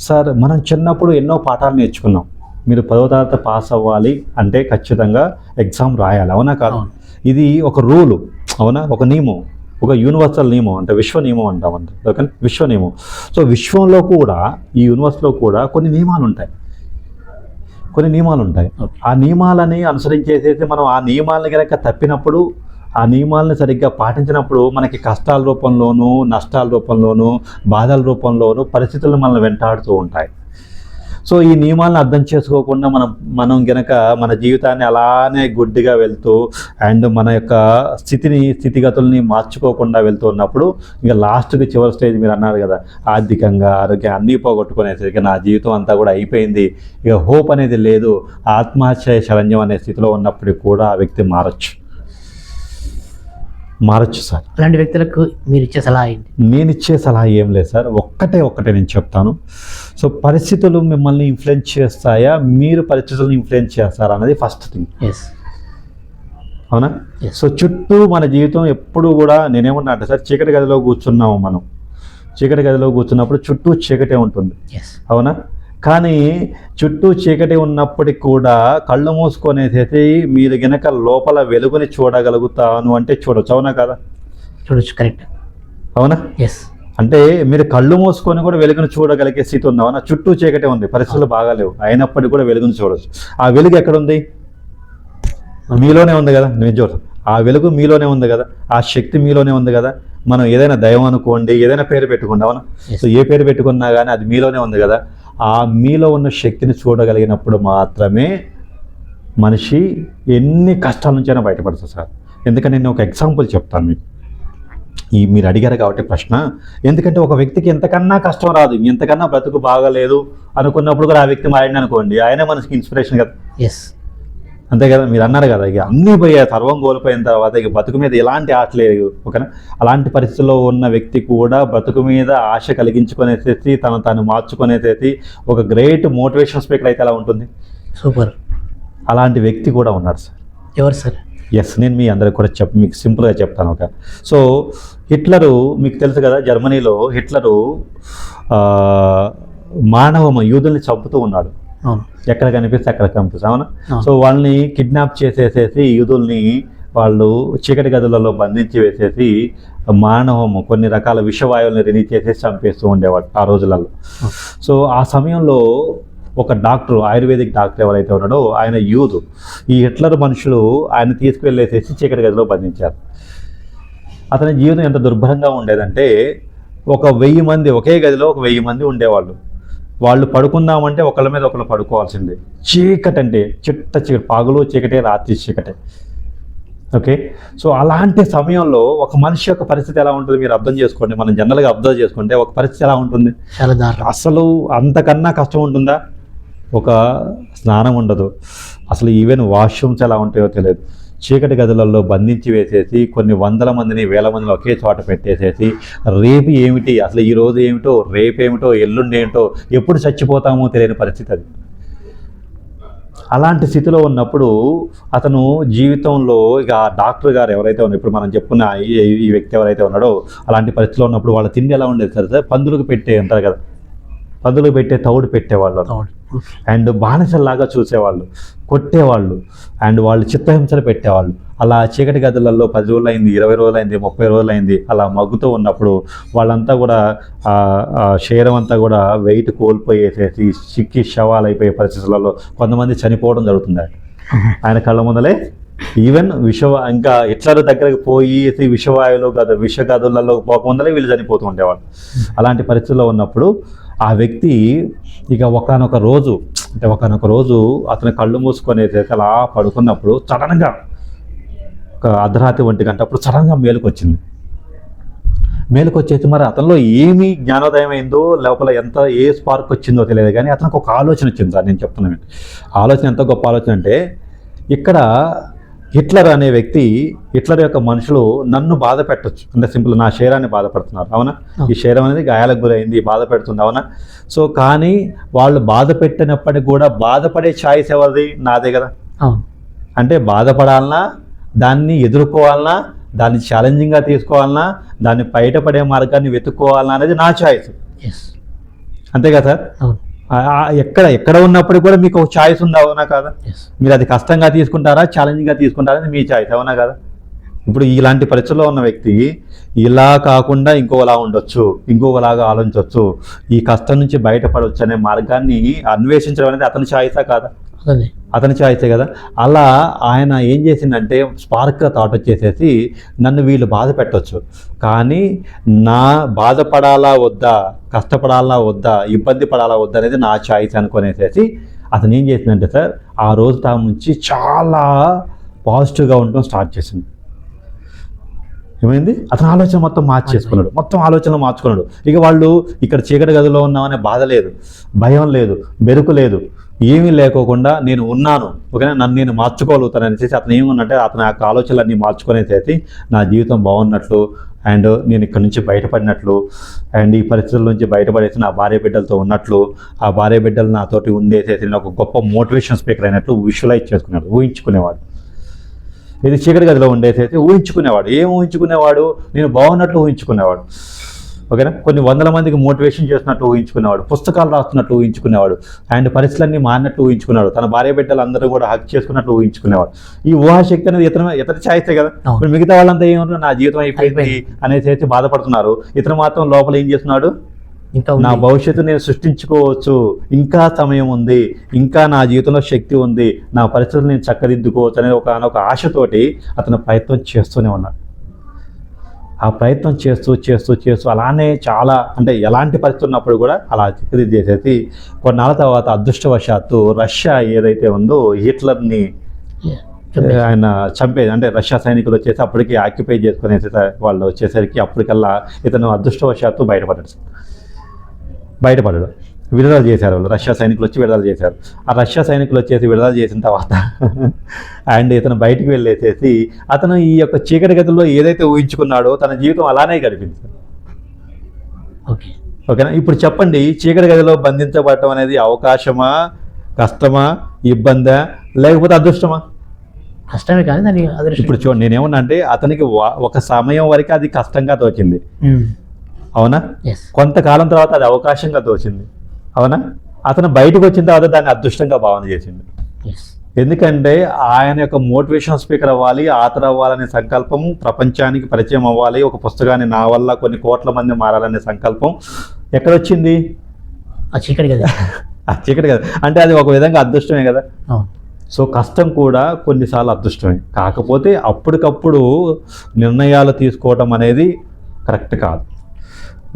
సార్ మనం చిన్నప్పుడు ఎన్నో పాఠాలు నేర్చుకున్నాం. మీరు పదో తరగతి పాస్ అవ్వాలి అంటే ఖచ్చితంగా ఎగ్జామ్ రాయాలి. అవునా కాదు? ఇది ఒక రూలు అవునా? ఒక నియమం ఒక యూనివర్సల్ నియమం అంటే విశ్వ నియమం అంటాం అంటే ఓకే విశ్వ నియమం సో విశ్వంలో కూడా ఈ యూనివర్స్లో కూడా కొన్ని నియమాలు ఉంటాయి కొన్ని నియమాలు ఉంటాయి. ఆ నియమాలని అనుసరించేసేసి మనం ఆ నియమాలను కనుక తప్పినప్పుడు ఆ నియమాలను సరిగ్గా పాటించినప్పుడు మనకి కష్టాల రూపంలోనూ నష్టాల రూపంలోనూ బాధల రూపంలోనూ పరిస్థితులు మనల్ని వెంటాడుతూ ఉంటాయి. సో ఈ నియమాలను అర్థం చేసుకోకుండా మనం మనం గనక మన జీవితాన్ని అలానే గుడ్డిగా వెళ్తూ అండ్ మన యొక్క స్థితిని స్థితిగతుల్ని మార్చుకోకుండా వెళ్తూ ఉన్నప్పుడు ఇంకా లాస్ట్కి చివరి స్టేజ్ మీరు అన్నారు కదా ఆర్థికంగా ఆరోగ్యం అన్నీ పోగొట్టుకునేసరికి నా జీవితం అంతా కూడా అయిపోయింది. ఇక హోప్ అనేది లేదు. ఆత్మహత్య శరణ్యం అనే స్థితిలో ఉన్నప్పటికీ కూడా ఆ వ్యక్తి మారచ్చు. మారచ్చు సార్. అలాంటి వ్యక్తులకు మీరు ఇచ్చే సలహా ఏంటి? నేను ఇచ్చే సలహా ఏం లేదు సార్. ఒక్కటే ఒక్కటే నేను చెప్తాను. సో పరిస్థితులు మిమ్మల్ని ఇన్ఫ్లుయెన్స్ చేస్తాయా? మీరు పరిస్థితులను ఇన్ఫ్లుయెన్స్ చేస్తారా అనేది ఫస్ట్ థింగ్ ఎస్ అవునా. సో చుట్టూ మన జీవితం ఎప్పుడు కూడా నేనేమన్నా అంటే సార్ చీకటి గదిలో కూర్చున్నాము మనం. చీకటి గదిలో కూర్చున్నప్పుడు చుట్టూ చీకటే ఉంటుంది. అవునా? కానీ చుట్టూ చీకటి ఉన్నప్పటికి కూడా కళ్ళు మూసుకొనేసేసి మీరు గనక లోపల వెలుగుని చూడగలుగుతాను అంటే చూడొచ్చు. అవునా కదా? చూడొచ్చు కరెక్ట్. అవునా? ఎస్ అంటే మీరు కళ్ళు మూసుకొని కూడా వెలుగును చూడగలిగే స్థితి ఉంది. అవునా? చుట్టూ చీకటే ఉంది. పరిస్థితులు బాగాలేవు. అయినప్పటికీ కూడా వెలుగును చూడొచ్చు. ఆ వెలుగు ఎక్కడ ఉంది మీలోనే ఉంది కదా? నేను చూడ ఆ వెలుగు మీలోనే ఉంది కదా? ఆ శక్తి మీలోనే ఉంది కదా? మనం ఏదైనా దైవం అనుకోండి ఏదైనా పేరు పెట్టుకోండి అవునా. సో ఏ పేరు పెట్టుకున్నా కానీ అది మీలోనే ఉంది కదా? ఆ మీలో ఉన్న శక్తిని చూడగలిగినప్పుడు మాత్రమే మనిషి ఎన్ని కష్టాల నుంచైనా బయటపడుతుంది సార్. ఎందుకంటే నేను ఒక ఎగ్జాంపుల్ చెప్తాను మీకు. ఈ మీరు అడిగారు కాబట్టి ప్రశ్న. ఎందుకంటే ఒక వ్యక్తికి ఎంతకన్నా కష్టం రాదు. ఎంతకన్నా బ్రతుకు బాగలేదు అనుకున్నప్పుడు కూడా ఆ వ్యక్తి మారిండి అనుకోండి ఆయన మనకి ఇన్స్పిరేషన్ కదా. ఎస్ అంతే కదా మీరు అన్నారు కదా ఇక అన్నీ పోయా సర్వం కోల్పోయిన తర్వాత ఇక బతుకు మీద ఎలాంటి ఆశ లేదు. ఓకేనా? అలాంటి పరిస్థితుల్లో ఉన్న వ్యక్తి కూడా బ్రతుకు మీద ఆశ కలిగించుకునేసేసి తను తాను మార్చుకునేసేసి ఒక గ్రేట్ మోటివేషన్ స్పీకర్ అయితే ఎలా ఉంటుంది? సూపర్. అలాంటి వ్యక్తి కూడా ఉన్నాడు సార్. ఎవరు సార్? ఎస్ నేను మీ అందరికి కూడా చెప్ మీకు సింపుల్గా చెప్తాను ఒక. సో హిట్లరు మీకు తెలుసు కదా జర్మనీలో హిట్లరు మానవ యూదుల్ని చంపుతూ ఉన్నాడు. ఎక్కడ కనిపిస్తే అక్కడ కనిపిస్తుంది అవునా. సో వాళ్ళని కిడ్నాప్ చేసేసేసి యూదుల్ని వాళ్ళు చీకటి గదులలో బంధించి వేసేసి మానవము కొన్ని రకాల విషవాయువులను రిలీజ్ చేసేసి చంపేస్తూ ఉండేవాడు ఆ రోజులలో. సో ఆ సమయంలో ఒక డాక్టర్ ఆయుర్వేదిక్ డాక్టర్ ఎవరైతే ఉన్నాడో ఆయన యూదు. ఈ హిట్లర్ మనుషులు ఆయన తీసుకువెళ్ళేసేసి చీకటి గదిలో బంధించారు. అతని జీవితం ఎంత దుర్భరంగా ఉండేదంటే ఒక వెయ్యి మంది ఒకే గదిలో ఒక వెయ్యి మంది ఉండేవాళ్ళు. వాళ్ళు పడుకుందామంటే ఒకళ్ళ మీద ఒకళ్ళు పడుకోవాల్సిందే. చీకటి అంటే చిట్ట చీకటి పగలు చీకటే రాత్రి చీకటే. ఓకే? సో అలాంటి సమయంలో ఒక మనిషి యొక్క పరిస్థితి ఎలా ఉంటుంది మీరు అర్థం చేసుకోండి. మనం జనరల్గా అబ్జర్వ్ చేసుకుంటే ఒక పరిస్థితి ఎలా ఉంటుంది? అసలు అంతకన్నా కష్టం ఉంటుందా? ఒక స్నానం ఉండదు. అసలు ఈవెన్ వాష్రూమ్స్ ఎలా ఉంటాయో తెలియదు. చీకటి గదులలో బంధించి వేసేసి కొన్ని వందల మందిని వేల మందిని ఒకే చోట పెట్టేసేసి రేపు ఏమిటి అసలు ఈ రోజు ఏమిటో రేపు ఏమిటో ఎల్లుండి ఏమిటో ఎప్పుడు చచ్చిపోతామో తెలియని పరిస్థితి అది. అలాంటి స్థితిలో ఉన్నప్పుడు అతను జీవితంలో ఇక ఆ డాక్టర్ గారు ఎవరైతే ఉన్నారో ఇప్పుడు మనం చెప్పుకున్న ఈ- ఈ వ్యక్తి ఎవరైతే ఉన్నాడో అలాంటి పరిస్థితిలో ఉన్నప్పుడు వాళ్ళ తిండి ఎలా ఉండేది సరే? సార్ పందులకు పెట్టే అంటారు కదా. పందులకు పెట్టే తౌడు పెట్టేవాళ్ళు. తౌడు. అండ్ బానిసల్లాగా చూసేవాళ్ళు కొట్టేవాళ్ళు అండ్ వాళ్ళు చిత్తహింసలు పెట్టేవాళ్ళు. అలా చీకటి గదులలో పది రోజులు అయింది ఇరవై రోజులు అయింది ముప్పై రోజులు అయింది అలా మగ్గుతూ ఉన్నప్పుడు వాళ్ళంతా కూడా శరీరం అంతా కూడా వెయిట్ కోల్పోయేసేసి చిక్కి శవాలు అయిపోయే పరిస్థితులలో కొంతమంది చనిపోవడం జరుగుతుంది. ఆయన కళ్ళ ముందలే. ఈవెన్ విష ఇంకా హిట్లర్ దగ్గరకు పోయేసి విషవాయువులు గద విష గదులలో పోకముందలే వీళ్ళు చనిపోతూ ఉండేవాళ్ళు. అలాంటి పరిస్థితుల్లో ఉన్నప్పుడు ఆ వ్యక్తి ఇక ఒకనొక రోజు అంటే ఒకనొక రోజు అతని కళ్ళు మూసుకొని అలా పడుకున్నప్పుడు సడన్గా ఒక అర్ధరాత్రి ఒంటి గంట అప్పుడు సడన్గా మేలుకొచ్చింది. మేలుకొచ్చేసి మరి అతనిలో ఏమి జ్ఞానోదయం అయిందో లోపల ఎంత ఏ స్పార్క్ వచ్చిందో తెలియదు కానీ అతనికి ఒక ఆలోచన వచ్చింది సార్ నేను చెప్తున్నాను ఆలోచన ఎంత గొప్ప ఆలోచన అంటే ఇక్కడ హిట్లర్ అనే వ్యక్తి హిట్లర్ యొక్క మనుషులు నన్ను బాధ పెట్టొచ్చు. అంటే సింపుల్ నా శరీరాన్ని బాధపడుతున్నారు అవునా? ఈ శరీరం అనేది గాయాలకు గురైంది బాధ పెడుతుంది. అవునా? సో కానీ వాళ్ళు బాధ పెట్టినప్పటికీ కూడా బాధపడే ఛాయిస్ ఎవరిది? నాదే కదా. అంటే బాధపడాలన్నా దాన్ని ఎదుర్కోవాలన్నా దాన్ని ఛాలెంజింగ్గా తీసుకోవాలన్నా దాన్ని బయటపడే మార్గాన్ని వెతుక్కోవాలన్నా అనేది నా ఛాయిస్. అంతే కదా సార్? ఎక్కడ ఎక్కడ ఉన్నప్పుడు కూడా మీకు ఒక ఛాయిస్ ఉందా అవునా కదా? మీరు అది కష్టంగా తీసుకుంటారా ఛాలెంజింగ్గా తీసుకుంటారా అది మీ ఛాయిస్ అవునా కదా? ఇప్పుడు ఇలాంటి పరిస్థితుల్లో ఉన్న వ్యక్తి ఇలా కాకుండా ఇంకోలా ఉండొచ్చు ఇంకొకలాగా ఆలోచించవచ్చు ఈ కష్టం నుంచి బయటపడవచ్చు అనే మార్గాన్ని అన్వేషించడం అనేది అతని ఛాయిసా కాదా? అతని చాయిసే కదా. అలా ఆయన ఏం చేసిందంటే స్పార్క్గా థాట్ వచ్చేసేసి నన్ను వీళ్ళు బాధ పెట్టవచ్చు కానీ నా బాధపడాలా వద్దా కష్టపడాలా వద్దా ఇబ్బంది పడాలా వద్దా అనేది నా చాయిస్ అనుకునేసేసి అతను ఏం చేసిందంటే సార్ ఆ రోజు తా నుంచి చాలా పాజిటివ్గా ఉండడం స్టార్ట్ చేసింది. ఏమైంది? అతని ఆలోచన మొత్తం మార్చేసుకున్నాడు. మొత్తం ఆలోచనలు మార్చుకున్నాడు. ఇక వాళ్ళు ఇక్కడ చీకటి గదిలో ఉన్నామనే బాధ లేదు భయం లేదు బెరుకు లేదు. ఏమీ లేకోకుండా నేను ఉన్నాను. ఓకేనా? నన్ను నేను మార్చుకోగలుగుతాను అనేసి అతను ఏమన్నంటే అతని యొక్క ఆలోచనలన్నీ మార్చుకునేసేసి నా జీవితం బాగున్నట్లు అండ్ నేను ఇక్కడ నుంచి బయటపడినట్లు అండ్ ఈ పరిస్థితుల నుంచి బయటపడేసి నా భార్య బిడ్డలతో ఉన్నట్లు ఆ భార్య బిడ్డలు నాతోటి ఉండేసేసి నేను ఒక గొప్ప మోటివేషన్ స్పీకర్ అయినట్లు విజువలైజ్ చేసుకున్నాడు ఊహించుకునేవాడు. ఇది చీకటి గదిలో ఉండేసైతే ఊహించుకునేవాడు. ఏం ఊహించుకునేవాడు? నేను బాగున్నట్లు ఊహించుకునేవాడు. ఓకేనా? కొన్ని వందల మందికి మోటివేషన్ చేస్తున్నట్టు ఊహించుకునేవాడు. పుస్తకాలు రాస్తున్నట్టు ఊహించుకునేవాడు. అండ్ పరిస్థితులన్నీ మారినట్టు ఊహించుకునేవాడు. తన భార్య బిడ్డలు అందరూ కూడా హక్ చేసుకున్నట్టు ఊహించుకునేవాడు. ఈ ఊహాశక్తి అనేది ఇతను ఇతని ఛాయిస్తే కదా? మిగతా వాళ్ళంతా ఏమన్నారు? నా జీవితం అయిపోయింది. అనేసి అయితే బాధపడుతున్నారు. ఇతను మాత్రం లోపల ఏం చేస్తున్నాడు? ఇంకా నా. భవిష్యత్తు నేను సృష్టించుకోవచ్చు. ఇంకా సమయం ఉంది. ఇంకా నా జీవితంలో శక్తి ఉంది. నా పరిస్థితులు నేను చక్కదిద్దుకోవచ్చు అనే ఒక ఒక ఆశతోటి అతను ప్రయత్నం చేస్తూనే ఉన్నాడు. ఆ ప్రయత్నం చేస్తూ చేస్తూ చేస్తూ అలానే చాలా అంటే ఎలాంటి పరిస్థితి ఉన్నప్పుడు కూడా అలా చక్కదిద్ది చేసేసి కొన్నాళ్ళ తర్వాత అదృష్టవశాత్తు రష్యా ఏదైతే ఉందో హిట్లర్ని. ఆయన చంపేది. అంటే రష్యా సైనికులు వచ్చేసి అప్పటికి ఆక్యుపై చేసుకునేసి వాళ్ళు వచ్చేసరికి అప్పటికల్లా ఇతను అదృష్టవశాత్తు బయటపడ్డాడు. బయటపడ్డాడు విడుదల చేశారు వాళ్ళు. రష్యా సైనికులు వచ్చి విడుదల చేశారు. ఆ రష్యా సైనికులు వచ్చేసి విడుదల చేసిన తర్వాత <laughs> అండ్ ఇతను బయటికి వెళ్ళేసేసి అతను ఈ యొక్క చీకటి గదిలో ఏదైతే ఊహించుకున్నాడో తన జీవితం అలానే గడిపింది. ఓకే. ఓకేనా? ఇప్పుడు చెప్పండి చీకటి గదిలో బంధించబడటం అనేది అవకాశమా కష్టమా ఇబ్బందా లేకపోతే అదృష్టమా? కష్టమే కానీ ఇప్పుడు చూడండి నేనేమన్నా అంటే అతనికి ఒక సమయం వరకు అది కష్టంగా తోచింది. అవునా? కొంతకాలం తర్వాత అది అవకాశంగా తోచింది. అవునా? అతను బయటకు వచ్చిన తర్వాత దాన్ని అదృష్టంగా భావన చేసింది. ఎందుకంటే ఆయన యొక్క మోటివేషన్ స్పీకర్ అవ్వాలి ఆథర్ అవ్వాలనే సంకల్పం ప్రపంచానికి పరిచయం అవ్వాలి ఒక పుస్తకాన్ని నా వల్ల కొన్ని కోట్ల మంది మారాలనే సంకల్పం ఎక్కడొచ్చింది? ఆ చీకటి కదా. <laughs> ఆ చీకటి కదా. అంటే అది ఒక విధంగా అదృష్టమే కదా. సో కష్టం కూడా కొన్నిసార్లు అదృష్టమే. కాకపోతే అప్పటికప్పుడు నిర్ణయాలు తీసుకోవటం అనేది కరెక్ట్ కాదు.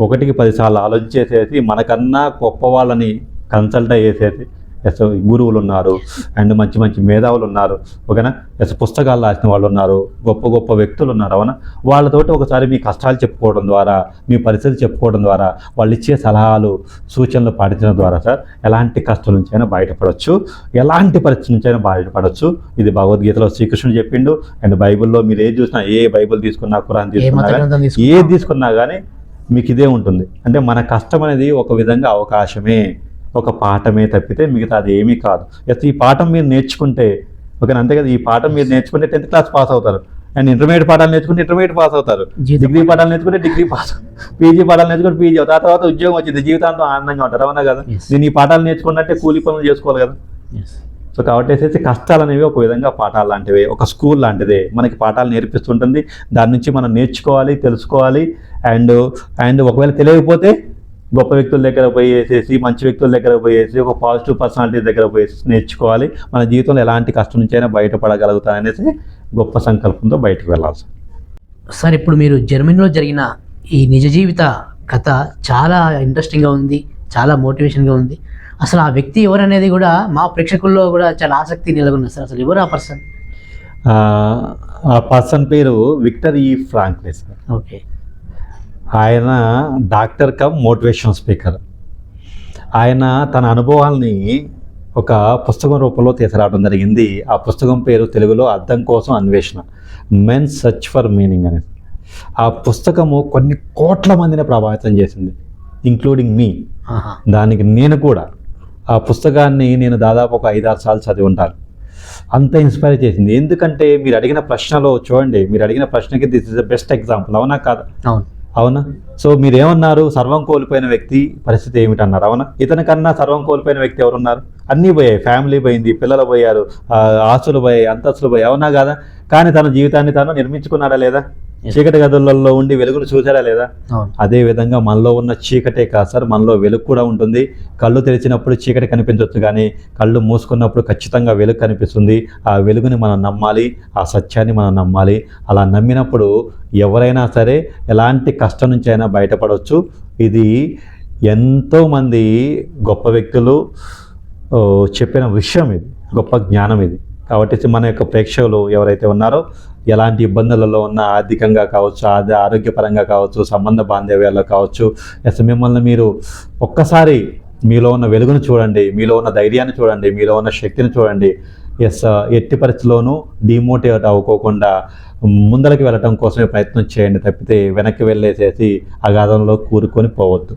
ఒకటికి పదిసార్లు ఆలోచించేసేసి మనకన్నా గొప్ప వాళ్ళని కన్సల్ట్ అయ్యేసేసి ఎస్ గురువులు ఉన్నారు అండ్ మంచి మంచి మేధావులు ఉన్నారు ఓకేనా? ఎస్ పుస్తకాలు రాసిన వాళ్ళు ఉన్నారు గొప్ప గొప్ప వ్యక్తులు ఉన్నారు అవునా? వాళ్ళతోటి ఒకసారి మీ కష్టాలు చెప్పుకోవడం ద్వారా మీ పరిస్థితి చెప్పుకోవడం ద్వారా వాళ్ళు ఇచ్చే సలహాలు సూచనలు పాటించడం ద్వారా సార్ ఎలాంటి కష్టం నుంచి అయినా బయటపడవచ్చు ఎలాంటి పరిస్థితి నుంచి అయినా బయటపడవచ్చు ఇది భగవద్గీతలో శ్రీకృష్ణుడు చెప్పిండు. అండ్ బైబిల్లో మీరు ఏది చూసినా ఏ బైబిల్ తీసుకున్నా గ్రంథం తీసుకున్నా. ఏది తీసుకున్నా కానీ మీకు ఇదే ఉంటుంది. అంటే మన కష్టం అనేది ఒక విధంగా అవకాశమే ఒక పాఠమే తప్పితే మిగతా అది ఏమీ కాదు ఈ పాఠం మీరు నేర్చుకుంటే ఓకే అంతే కదా ఈ పాఠం మీరు నేర్చుకుంటే టెన్త్ క్లాస్ పాస్ అవుతారు అండ్ ఇంటర్మీడియట్ పాఠాలు నేర్చుకుంటే ఇంటర్మీడియట్ పాస్ అవుతారు డిగ్రీ పాఠాలు నేర్చుకుంటే డిగ్రీ పాస్ పీజీ పాఠాలు నేర్చుకుంటే పీజీ అవుతారు. ఆ తర్వాత ఉద్యోగం వచ్చింది జీవితాంతం ఆనందంగా ఉంటారు. అవునా కదా. నేను ఈ పాఠాలు నేర్చుకున్నట్టే కూలి పనులు చేసుకోవాలి కదా. సో కాబట్టి వేసేసి కష్టాలు అనేవి ఒక విధంగా పాఠాలు లాంటివి ఒక స్కూల్ లాంటిదే మనకి పాఠాలు నేర్పిస్తుంటుంది. దాని నుంచి మనం నేర్చుకోవాలి తెలుసుకోవాలి. అండ్ అండ్ ఒకవేళ తెలియకపోతే గొప్ప వ్యక్తుల దగ్గర పోయేసేసి మంచి వ్యక్తుల దగ్గర పోయేసి ఒక పాజిటివ్ పర్సనాలిటీ దగ్గర పోయేసి నేర్చుకోవాలి. మన జీవితంలో ఎలాంటి కష్టం నుంచైనా బయటపడగలుగుతాననేసి గొప్ప సంకల్పంతో బయటకు వెళ్ళాలి సార్. సార్ ఇప్పుడు మీరు జర్మనీలో జరిగిన ఈ నిజ జీవిత కథ చాలా ఇంట్రెస్టింగ్గా ఉంది చాలా మోటివేషన్గా ఉంది. అసలు ఆ వ్యక్తి ఎవరనేది కూడా మా ప్రేక్షకుల్లో కూడా చాలా ఆసక్తి నెలకొన్నది సార్. అసలు ఎవరు ఆ పర్సన్ ఆ, ఆ పర్సన్ పేరు Viktor E. Frankl sir. Okay. ఆయన డాక్టర్ కమ్ మోటివేషన్ స్పీకర్. ఆయన తన అనుభవాల్ని ఒక పుస్తకం రూపంలో తీసుకురావడం జరిగింది. ఆ పుస్తకం పేరు తెలుగులో అర్థం కోసం అన్వేషణ. మెన్ సర్చ్ ఫర్ మీనింగ్ అనేది. ఆ పుస్తకము కొన్ని కోట్ల మందిని ప్రభావితం చేసింది ఇంక్లూడింగ్ మీ. దానికి నేను కూడా. ఆ పుస్తకాన్ని నేను దాదాపు ఒక ఐదారు సార్లు చదివి ఉంటాను. అంత ఇన్స్పైర్ చేసింది. ఎందుకంటే మీరు అడిగిన ప్రశ్నలో చూడండి మీరు అడిగిన ప్రశ్నకి this is the best example అవునా కాదా? అవును. అవునా? సో మీరు ఏమన్నారు సర్వం కోల్పోయిన వ్యక్తి పరిస్థితి ఏమిటన్నారు? అవునా? ఇతని కన్నా సర్వం కోల్పోయిన వ్యక్తి ఎవరున్నారు? అన్నీ పోయాయి. ఫ్యామిలీ పోయింది పిల్లలు పోయారు ఆస్తులు పోయాయి అంతస్తులు పోయాయి. అవునా కదా? కానీ తన జీవితాన్ని తను నిర్మించుకున్నాడా లేదా? చీకటి గదులలో ఉండి వెలుగును చూసాడా లేదా? అదే విధంగా మనలో ఉన్న చీకటే కాదు సార్ మనలో వెలుగు కూడా ఉంటుంది. కళ్ళు తెరిచినప్పుడు చీకటి కనిపించవచ్చు కానీ కళ్ళు మూసుకున్నప్పుడు ఖచ్చితంగా వెలుగు కనిపిస్తుంది. ఆ వెలుగుని మనం నమ్మాలి ఆ సత్యాన్ని మనం నమ్మాలి. అలా నమ్మినప్పుడు ఎవరైనా సరే ఎలాంటి కష్టం నుంచి అయినా బయటపడవచ్చు ఇది ఎంతోమంది గొప్ప వ్యక్తులు చెప్పిన విషయం ఇది గొప్ప జ్ఞానం ఇది. కాబట్టి మన యొక్క ప్రేక్షకులు ఎవరైతే ఉన్నారో ఎలాంటి ఇబ్బందులలో ఉన్న ఆర్థికంగా కావచ్చు ఆది ఆరోగ్యపరంగా కావచ్చు సంబంధ బాంధవ్యాల్లో కావచ్చు ఎస్ మిమ్మల్ని మీరు ఒక్కసారి మీలో ఉన్న వెలుగును చూడండి మీలో ఉన్న ధైర్యాన్ని చూడండి మీలో ఉన్న శక్తిని చూడండి. ఎస్ ఎట్టి పరిస్థితిలోనూ డిమోటివేట్ అవ్వకోకుండా ముందరికి వెళ్ళటం కోసమే ప్రయత్నం చేయండి తప్పితే వెనక్కి వెళ్ళేసేసి అగాధంలో కూరుకొని పోవద్దు.